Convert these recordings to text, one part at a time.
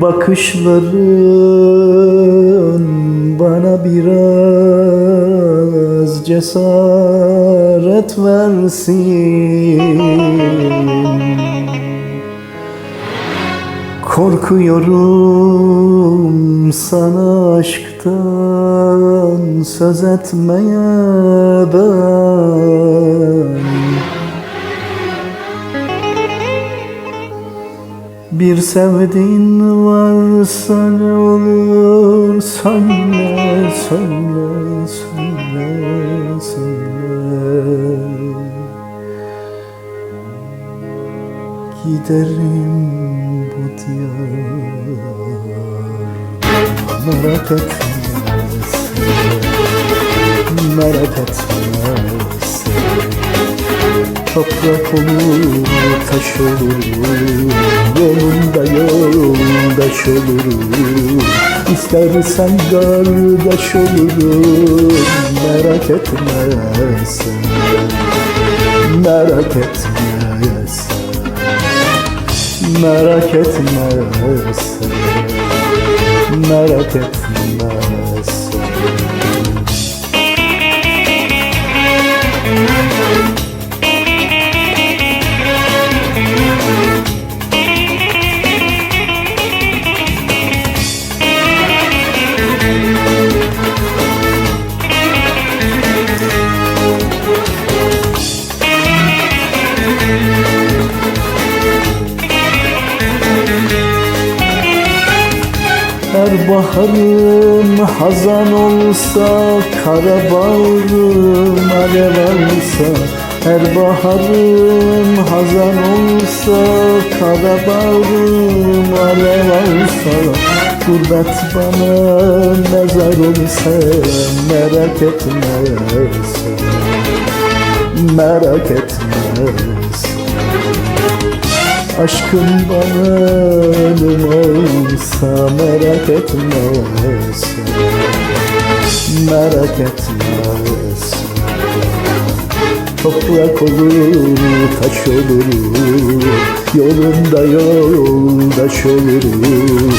Bakışların bana biraz cesaret versin. Korkuyorum sana aşktan söz etmeye ben Bir sevdiğin varsa ne olur söyle, söyle, söyle, söyle. Giderim bu diyar Merak etmezsin Merak etmezsin Toprak olur, taş olur yoldaş olurum. İstersen kardeş olurum. Merak etmezsin Merak etmezsin Merak etmezsin Merak etmezsin Her baharım hazan olsa Kara bağrım alev alsa Her baharım hazan olsa Kara bağrım alev alsa Gurbet bana mezar olsa Merak etmezsin Merak etmezsin Aşkın bana ölüm olsa merak etmezsin Merak etmezsin Toprak olur, taş olur Yolunda yoldaş olurum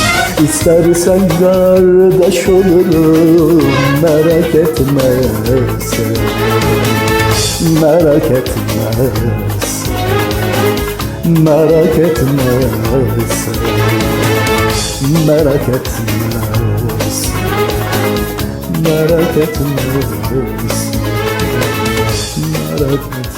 İstersen kardeş olurum Merak etmezsin Merak etmezsin Merak etmezsin Merak etmezsin Merak etmezsin Merak